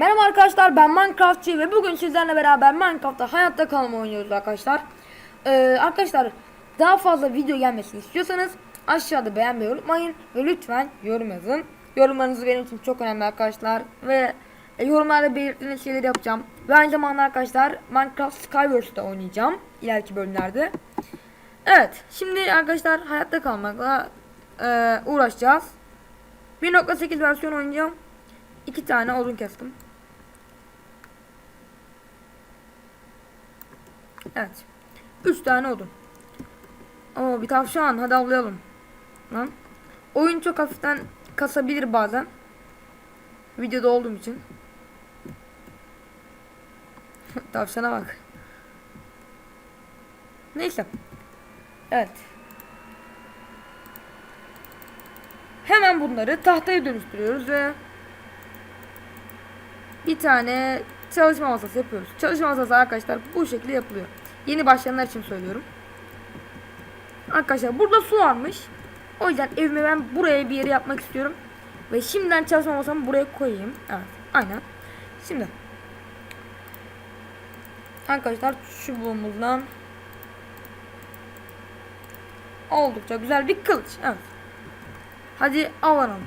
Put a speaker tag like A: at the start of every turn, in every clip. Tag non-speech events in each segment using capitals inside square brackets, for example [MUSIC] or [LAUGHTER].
A: Merhaba arkadaşlar ben Minecraftçı ve bugün sizlerle beraber Minecraft'ta hayatta kalma oynuyoruz arkadaşlar. Ee, arkadaşlar daha fazla video gelmesini istiyorsanız aşağıda beğenmeyi unutmayın ve lütfen yorum yazın. Yorumlarınız benim için çok önemli arkadaşlar ve e, yorumlarda belirttiğiniz şeyleri yapacağım. Ve aynı zamanda arkadaşlar Minecraft Skyverse'da oynayacağım ileriki bölümlerde. Evet şimdi arkadaşlar hayatta kalmakla e, uğraşacağız. 1.8 versiyon oynayacağım. İki tane odun kestim. Evet. Üç tane odun. Oo bir tavşan hadi avlayalım. Lan. Oyun çok hafiften kasabilir bazen. Videoda olduğum için. [LAUGHS] Tavşana bak. Neyse. Evet. Hemen bunları tahtaya dönüştürüyoruz ve bir tane çalışma masası yapıyoruz. Çalışma masası arkadaşlar bu şekilde yapılıyor. Yeni başlayanlar için söylüyorum. Arkadaşlar burada su varmış. O yüzden evimi ben buraya bir yere yapmak istiyorum. Ve şimdiden çalışma masamı buraya koyayım. Evet aynen. Şimdi. Arkadaşlar çubuğumuzdan oldukça güzel bir kılıç. Evet. Hadi alalım.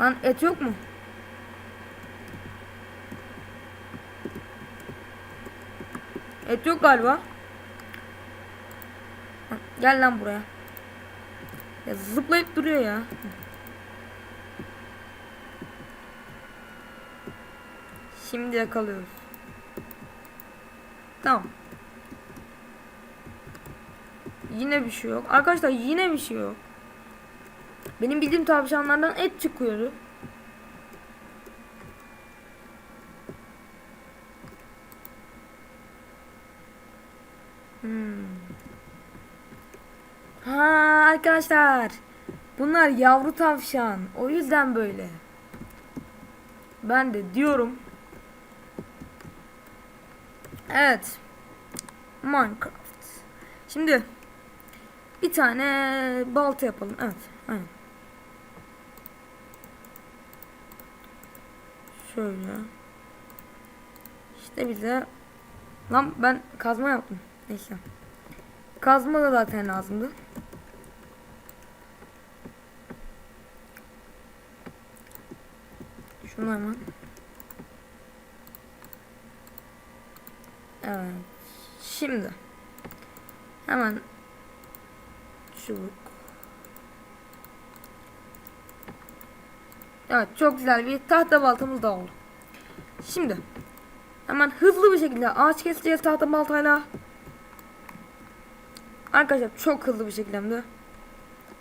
A: Lan et yok mu? Et yok galiba. Gel lan buraya. Ya zıplayıp duruyor ya. Şimdi yakalıyoruz. Tamam. Yine bir şey yok. Arkadaşlar yine bir şey yok. Benim bildiğim tavşanlardan et çıkıyordu. Hmm. Ha arkadaşlar. Bunlar yavru tavşan. O yüzden böyle. Ben de diyorum. Evet. Minecraft. Şimdi bir tane balta yapalım. Evet. Aynen. Şöyle. İşte bize Lan ben kazma yaptım. Neyse. Kazma da zaten lazımdı. Şunu hemen. Evet. Şimdi. Hemen çubuk. Evet çok güzel bir tahta baltamız da oldu. Şimdi hemen hızlı bir şekilde ağaç keseceğiz tahta baltayla. Arkadaşlar çok hızlı bir şekilde hem de.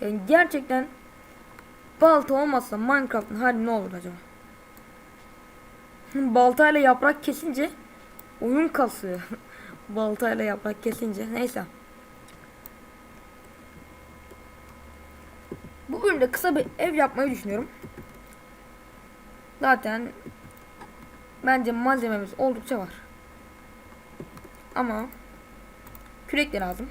A: Yani gerçekten balta olmazsa Minecraft'ın hali ne olur acaba? Baltayla yaprak kesince oyun kasıyor. [LAUGHS] Baltayla yaprak kesince neyse. Bu bölümde kısa bir ev yapmayı düşünüyorum. Zaten bence malzememiz oldukça var. Ama kürek de lazım.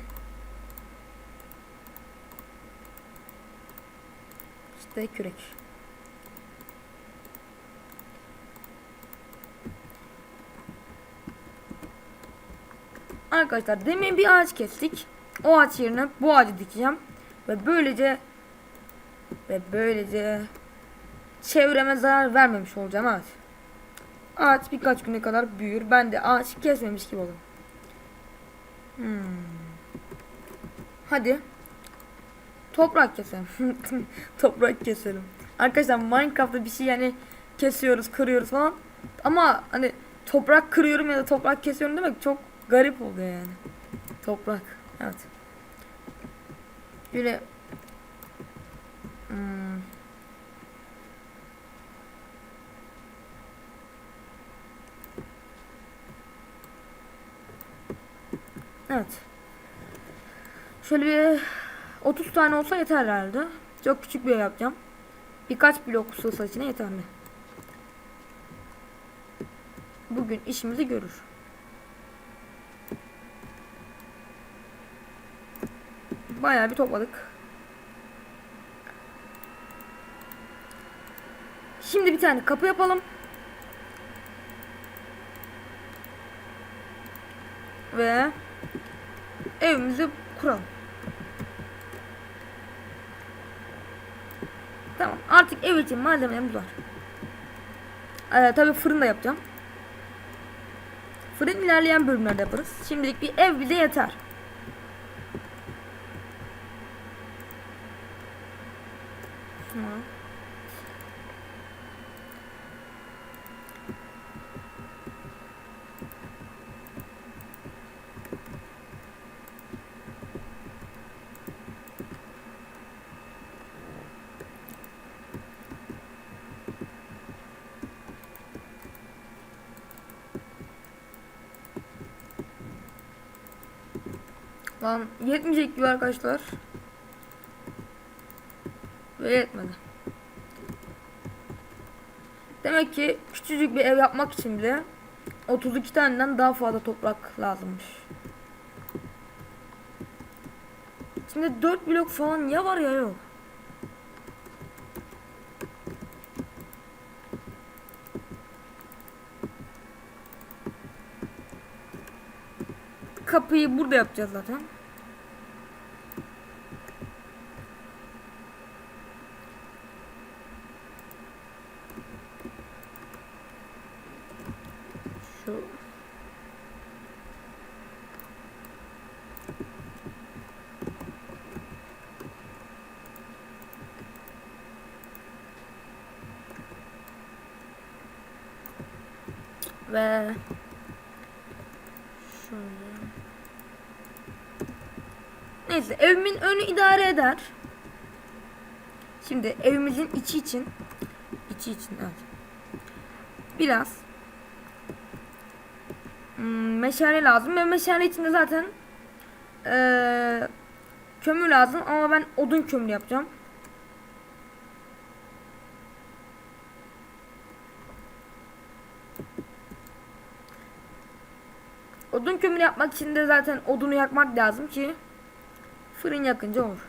A: İşte kürek. Arkadaşlar demin bir ağaç kestik. O ağaç yerine bu ağacı dikeceğim. Ve böylece ve böylece çevreme zarar vermemiş olacağım evet. Ağaç birkaç güne kadar büyür. Ben de ağaç kesmemiş gibi olurum. Hmm. Hadi. Toprak keselim. [LAUGHS] Toprak keselim. Arkadaşlar Minecraft'ta bir şey yani kesiyoruz, kırıyoruz falan. Ama hani toprak kırıyorum ya da toprak kesiyorum demek çok garip oluyor yani. Toprak. Evet. Böyle Evet. Şöyle bir 30 tane olsa yeter herhalde. Çok küçük bir yapacağım. Birkaç blok sığsa içine yeterli. Bugün işimizi görür. Bayağı bir topladık. Şimdi bir tane kapı yapalım. Ve evimizi kuralım. Tamam. Artık ev için malzemelerimiz var. Ee, tabii fırın da yapacağım. Fırın ilerleyen bölümlerde yaparız. Şimdilik bir ev bize yeter. Tamam. Lan yetmeyecek gibi arkadaşlar. Ve yetmedi. Demek ki küçücük bir ev yapmak için bile 32 taneden daha fazla toprak lazımmış. Şimdi 4 blok falan ya var ya yok. Kapıyı burada yapacağız zaten. Şu ve şöyle Neyse evimin önü idare eder. Şimdi evimizin içi için içi için evet. Biraz hmm, meşale lazım ve meşale içinde zaten eee kömür lazım ama ben odun kömür yapacağım. Odun kömür yapmak için de zaten odunu yakmak lazım ki fırın yakınca olur.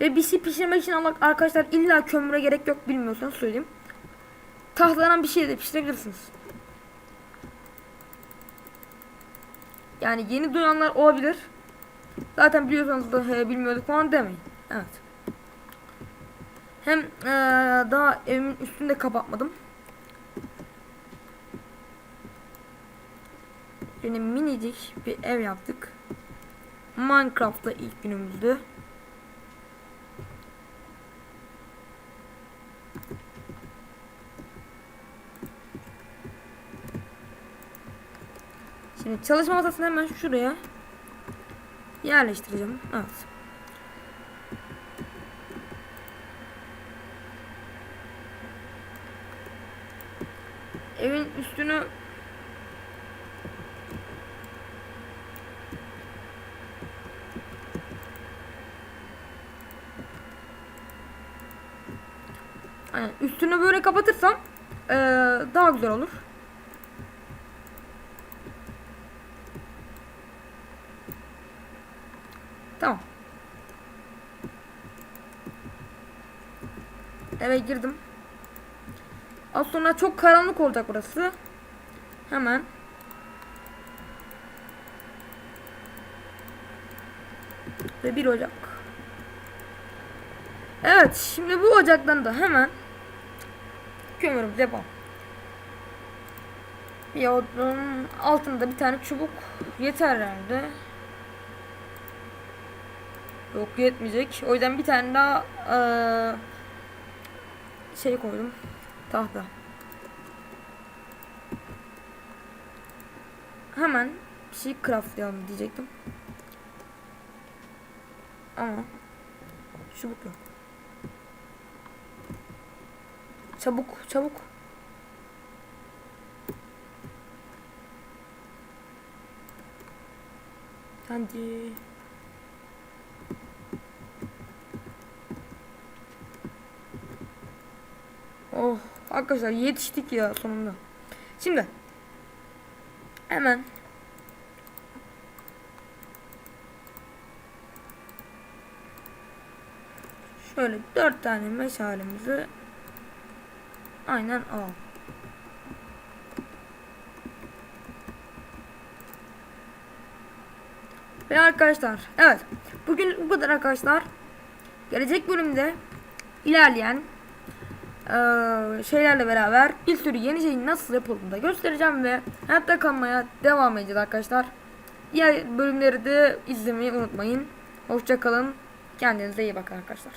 A: Ve bir şey pişirmek için ama arkadaşlar illa kömüre gerek yok bilmiyorsanız söyleyeyim. Tahtadan bir şey de pişirebilirsiniz. Yani yeni duyanlar olabilir. Zaten biliyorsanız da he, bilmiyorduk falan demeyin. Evet. Hem ee, daha evimin üstünde kapatmadım. Yine minicik bir ev yaptık. Minecraft'ta ilk günümüzdü. Şimdi çalışma masasını hemen şuraya yerleştireceğim. Evet. Evin üstünü Aynen. Üstünü böyle kapatırsam eee, daha güzel olur. Tamam. Eve girdim. Az sonra çok karanlık olacak burası. Hemen. Ve bir ocak. Evet, şimdi bu ocaktan da hemen kömürümüzü yapalım. Bir odun altında bir tane çubuk yeter herhalde. Yok yetmeyecek. O yüzden bir tane daha eee, şey koydum. Tahta. Hemen bir şey craftlayalım diyecektim. Ama çubuk yok. Çabuk, çabuk. Hadi. Oh, arkadaşlar yetiştik ya sonunda. Şimdi hemen Şöyle dört tane meşalemizi aynen alalım. Ve arkadaşlar evet bugün bu kadar arkadaşlar. Gelecek bölümde ilerleyen eee, şeylerle beraber bir sürü yeni şeyin nasıl yapıldığını da göstereceğim ve hayatta kalmaya devam edeceğiz arkadaşlar. Diğer bölümleri de izlemeyi unutmayın. Hoşça kalın. Kendinize iyi bakın arkadaşlar.